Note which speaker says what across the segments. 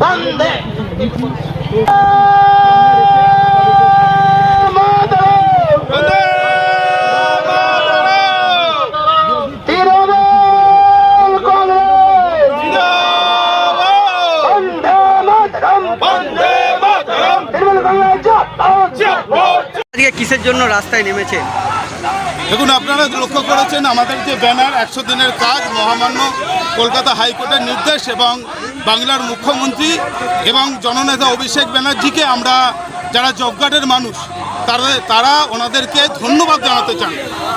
Speaker 1: বন্দে।
Speaker 2: আজকে কিসের জন্য রাস্তায় নেমেছেন?
Speaker 3: দেখুন, আপনারা লক্ষ্য করেছেন আমাদের যে ব্যানার, একশো দিনের কাজ, মহামান্য কলকাতা হাইকোর্টের নির্দেশ এবং বাংলার মুখ্যমন্ত্রী এবং জননেতা অভিষেক ব্যানার্জিকে আমরা যারা জব কার্ডের মানুষ, তারা তারা ওনাদেরকে ধন্যবাদ জানাতে চান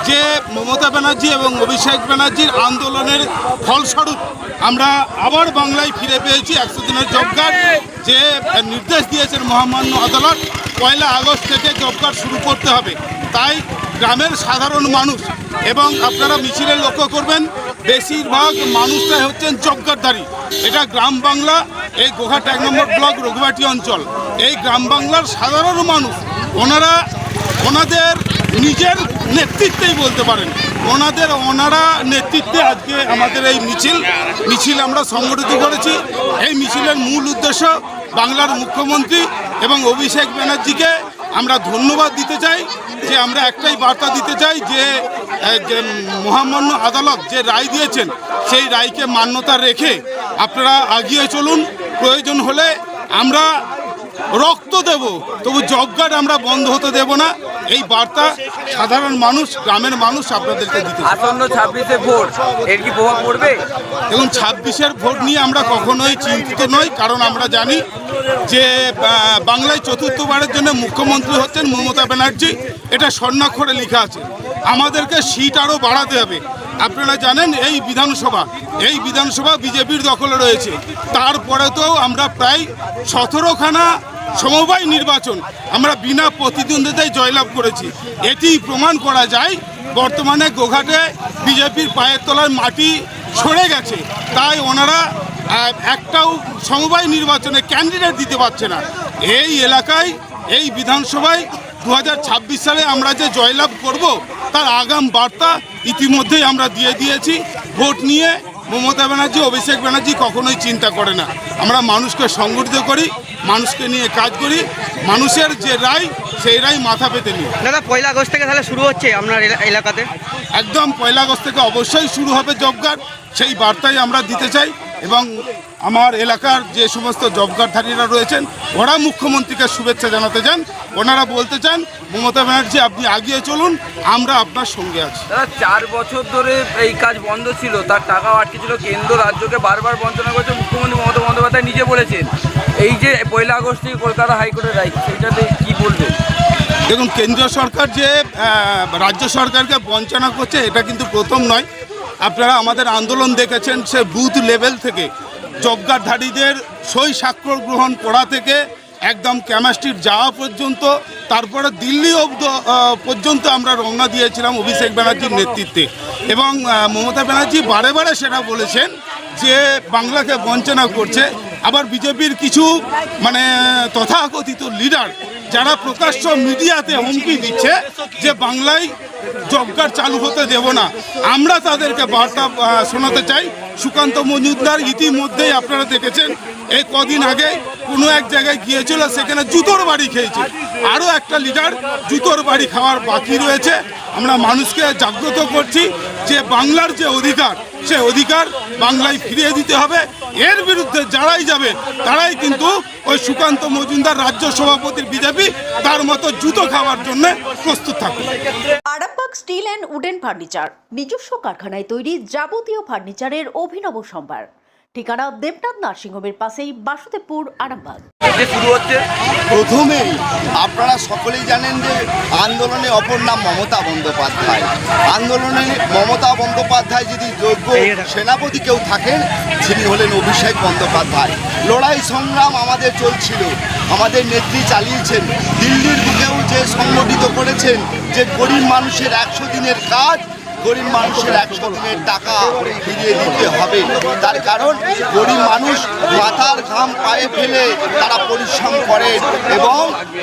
Speaker 3: যে মমতা ব্যানার্জি এবং অভিষেক ব্যানার্জির আন্দোলনের ফলস্বরূপ আমরা আবার বাংলায় ফিরে পেয়েছি একশো দিনের জব কার্ড যে নির্দেশ দিয়েছেন মহামান্য আদালত, পয়লা আগস্ট থেকে জব কার্ড শুরু করতে হবে। তাই গ্রামের সাধারণ মানুষ এবং আপনারা মিছিলে লক্ষ্য করবেন, বেশিরভাগ মানুষটাই হচ্ছেন জবকারদারি এটা গ্রাম বাংলা, এই গোঘাট এক নম্বর ব্লক রঘুবাটি অঞ্চল। এই গ্রাম বাংলার সাধারণ মানুষ, ওনারা ওনাদের নিজের নেতৃত্বেই বলতে পারেন। ওনাদের ওনারা নেতৃত্বে আজকে আমাদের এই মিছিল মিছিল আমরা সংগঠিত করেছি। এই মিছিলের মূল উদ্দেশ্য বাংলার মুখ্যমন্ত্রী এবং অভিষেক ব্যানার্জিকে আমরা ধন্যবাদ দিতে চাই, যে আমরা একটাই বার্তা দিতে চাই যে মহামান্য আদালত যে রায় দিয়েছেন, সেই রায়কে মান্যতা রেখে আপনারা আগিয়ে চলুন। প্রয়োজন হলে আমরা রক্ত দেব। তবু কার্ড আমরা বন্ধ হতে দেব না। এই বার্তা সাধারণ মানুষ গ্রামের মানুষ আপনাদেরকে দিতে।
Speaker 2: আসন্ন ছাব্বিশে ভোট এর কি প্রভাব পড়বে?
Speaker 3: এবং ছাব্বিশের ভোট নিয়ে আমরা কখনোই চিন্তিত নই কারণ আমরা জানি যে বাংলায় চতুর্থবারের জন্য মুখ্যমন্ত্রী হচ্ছেন মমতা ব্যানার্জি। এটা স্বর্ণাক্ষরে লেখা আছে। আমাদেরকে সিট আরও বাড়াতে হবে। আপনারা জানেন এই বিধানসভা এই বিধানসভা বিজেপির দখলে রয়েছে। তারপরে তো আমরা প্রায় সতেরোখানা সমবায় নির্বাচন। আমরা বিনা প্রতিদ্বন্দ্বিতায় জয়লাভ করেছি। এটি প্রমাণ করা যায়, বর্তমানে গোঘাটে বিজেপির পায়ের তলায় মাটি সরে গেছে। তাই ওনারা একটাও সমবায় নির্বাচনে ক্যান্ডিডেট দিতে পারছে না। এই এলাকায়, এই বিধানসভায় দু হাজার ছাব্বিশ সালে আমরা যে জয়লাভ করব, তার আগাম বার্তা ইতিমধ্যেই আমরা দিয়ে দিয়েছি। ভোট নিয়ে মমতা ব্যানার্জি, অভিষেক ব্যানার্জি কখনোই চিন্তা করে না। আমরা মানুষকে সংগঠিত করি মানুষকে নিয়ে কাজ করি মানুষের যে রায় সেই রায় মাথা পেতে নিই।
Speaker 2: দাদা পয়লা আগস্ট থেকে তাহলে শুরু হচ্ছে আপনার এলা- এলাকাতে?
Speaker 3: একদম পয়লা আগস্ট থেকে অবশ্যই শুরু হবে জব কার্ড সেই বার্তাই আমরা দিতে চাই এবং আমার এলাকার যে সমস্ত জব কার্ডধারীরা রয়েছেন ওরা মুখ্যমন্ত্রীকে শুভেচ্ছা জানাতে চান। ওনারা বলতে চান মমতা ব্যানার্জি আপনি আগিয়ে চলুন আমরা আপনার সঙ্গে আছি।
Speaker 4: দাদা চার বছর ধরে এই কাজ বন্ধ ছিল তার টাকাও আটকে ছিল কেন্দ্র রাজ্যকে বারবার বঞ্চনা করেছে মুখ্যমন্ত্রী মমতা বন্দ্যোপাধ্যায় নিজে বলেছেন। এই যে পয়লা আগস্ট থেকে কলকাতা হাইকোর্টের রায় সেইটাতে কি বলবেন?
Speaker 3: দেখুন কেন্দ্রীয় সরকার যে রাজ্য সরকারকে বঞ্চনা করছে এটা কিন্তু প্রথম নয়। আপনারা আমাদের আন্দোলন দেখেছেন সে বুথ লেভেল থেকে। জবকার্ডধারীদের সই স্বাক্ষর গ্রহণ করা থেকে একদম ক্যামাস্ট্রিট যাওয়া পর্যন্ত, তারপরে দিল্লি অব্দ পর্যন্ত আমরা রওনা দিয়েছিলাম অভিষেক ব্যানার্জির নেতৃত্বে। এবং মমতা ব্যানার্জি বারে বারে সেটা বলেছেন যে বাংলাকে বঞ্চনা করছে। আবার বিজেপির কিছু মানে তথাকথিত লিডার যারা প্রকাশ্য মিডিয়াতে হুমকি দিচ্ছে যে বাংলায় জব চালু হতে দেব না। আমরা তাদেরকে বার্তা শোনাতে চাই। সুকান্ত মজুমদার ইতিমধ্যেই আপনারা দেখেছেন এই কদিন আগে কোনো এক জায়গায় গিয়েছিল, সেখানে জুতোর বাড়ি খেয়েছে আরও একটা লিডার জুতোর বাড়ি খাওয়ার বাকি রয়েছে। আমরা মানুষকে জাগ্রত করছি যে বাংলার যে অধিকার, সে অধিকার বাংলায় ফিরিয়ে দিতে হবে। এর বিরুদ্ধে যারাই যাবে, তারাই কিন্তু ওই সুকান্ত মজুমদার রাজ্য সভাপতির বিজেপি তার মতো জুতো খাওয়ার জন্য প্রস্তুত থাকুন
Speaker 5: Arambagh steel and wooden furniture নিজস্ব কারখানায় তৈরি যাবতীয় ফার্নিচারের অভিনব সম্ভার। ঠিকানা দেবনাথ নার্সিংহোমের পাশেই বাসুদেবপুর আরামবাগ।
Speaker 4: শুরু হচ্ছে।
Speaker 6: প্রথমেই আপনারা সকলেই জানেন যে আন্দোলনে অপর নাম মমতা বন্দ্যোপাধ্যায়। আন্দোলনে মমতা বন্দ্যোপাধ্যায় যদি যোগ্য সেনাপতি কেউ থাকেন তিনি হলেন অভিষেক বন্দ্যোপাধ্যায়। লড়াই সংগ্রাম আমাদের চলছিল। আমাদের নেত্রী চালিয়েছেন। দিল্লির বুকেও যে সংগঠিত করেছেন যে গরিব মানুষের একশো দিনের কাজ গরিব মানুষের একশো দিনের টাকা ফিরিয়ে দিতে হবে। তার কারণ গরিব মানুষ মাথার ঘাম পায়ে ফেলে তারা পরিশ্রম করেন এবং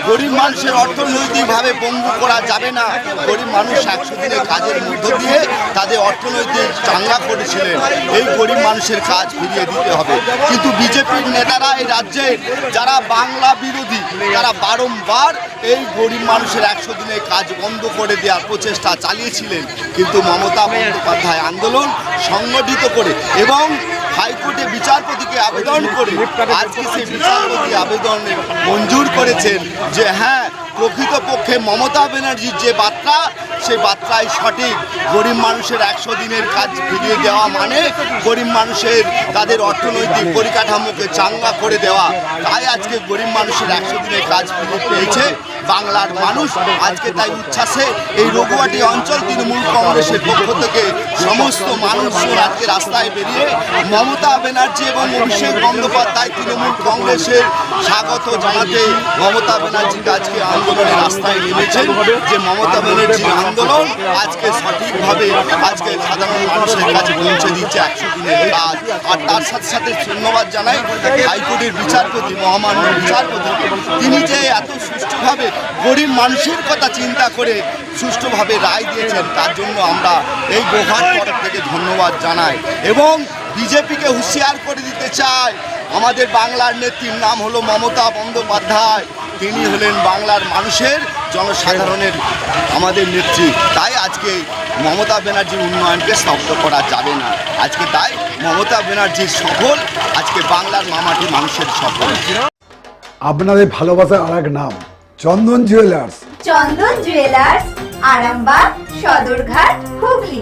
Speaker 6: গরিব মানুষের অর্থনৈতিকভাবে পঙ্গু করা যাবে না। গরিব মানুষ একশো দিনের কাজের মধ্য দিয়ে তাদের অর্থনৈতিক চাঙ্গা করেছিলেন। এই গরিব মানুষের কাজ ফিরিয়ে দিতে হবে। কিন্তু বিজেপির নেতারা এই রাজ্যে, যারা বাংলা বিরোধী, তারা বারংবার এই গরিব মানুষের একশো দিনের কাজ বন্ধ করে দেওয়ার প্রচেষ্টা চালিয়েছিলেন। কিন্তু মমতা বন্দ্যোপাধ্যায় আন্দোলন সংগঠিত করে এবং হাইকোর্টে বিচারপতিকে আবেদন করে। আজকে সেই বিচারপতি আবেদন মঞ্জুর করেছেন যে হ্যাঁ প্রকৃতপক্ষে মমতা ব্যানার্জির যে বার্তা, সেই বার্তাই সঠিক। গরিব মানুষের একশো দিনের কাজ ফিরিয়ে দেওয়া মানে গরিব মানুষের তাদের অর্থনৈতিক পরিকাঠামোকে চাঙ্গা করে দেওয়া। তাই আজকে গরিব মানুষের একশো দিনের কাজ ফিরে পেয়েছে বাংলার মানুষ। আজকে তাই উচ্ছ্বাসে এই রঘুয়াটি অঞ্চল তৃণমূল কংগ্রেসের পক্ষ থেকে সমস্ত মানুষজন আজকে রাস্তায় বেরিয়ে মমতা ব্যানার্জি এবং অভিষেক বন্দ্যোপাধ্যায় তৃণমূল কংগ্রেসের স্বাগত জানাতে মমতা ব্যানার্জিকে আজকে আন্দোলনের রাস্তায় নেমেছেন যে মমতা ব্যানার্জির আন্দোলন আজকে সঠিকভাবে, আজকে সাধারণ মানুষের কাছে পৌঁছে দিচ্ছে একশো দিনের কাজ। আর তার সাথে সাথে ধন্যবাদ জানাই হাইকোর্টের বিচারপতি, মহামান্য বিচারপতি। তিনি যে এত সুষ্ঠুভাবে গরিব মানুষের কথা চিন্তা করে সুষ্ঠুভাবে রায় দিয়েছেন, তার জন্য আমরা এই গোহার তরফ থেকে ধন্যবাদ জানাই। এবং বিজেপিকে হুঁশিয়ার করে দিতে চাই। আমাদের বাংলার নেত্রীর নাম হলো মমতা বন্দ্যোপাধ্যায়। তিনি হলেন বাংলার মানুষের জনসাধারণের আমাদের নেত্রী। তাই আজকে মমতা ব্যানার্জির উন্নয়নকে স্তব্ধ করা যাবে না। আজকে তাই মমতা ব্যানার্জির সফল আজকে বাংলার মামাটি মানুষের সফল।
Speaker 7: আপনাদের ভালোবাসার আর এক নাম Chandan jewellers.
Speaker 8: Chandan jewellers Arambagh Sadarghat Hooghly.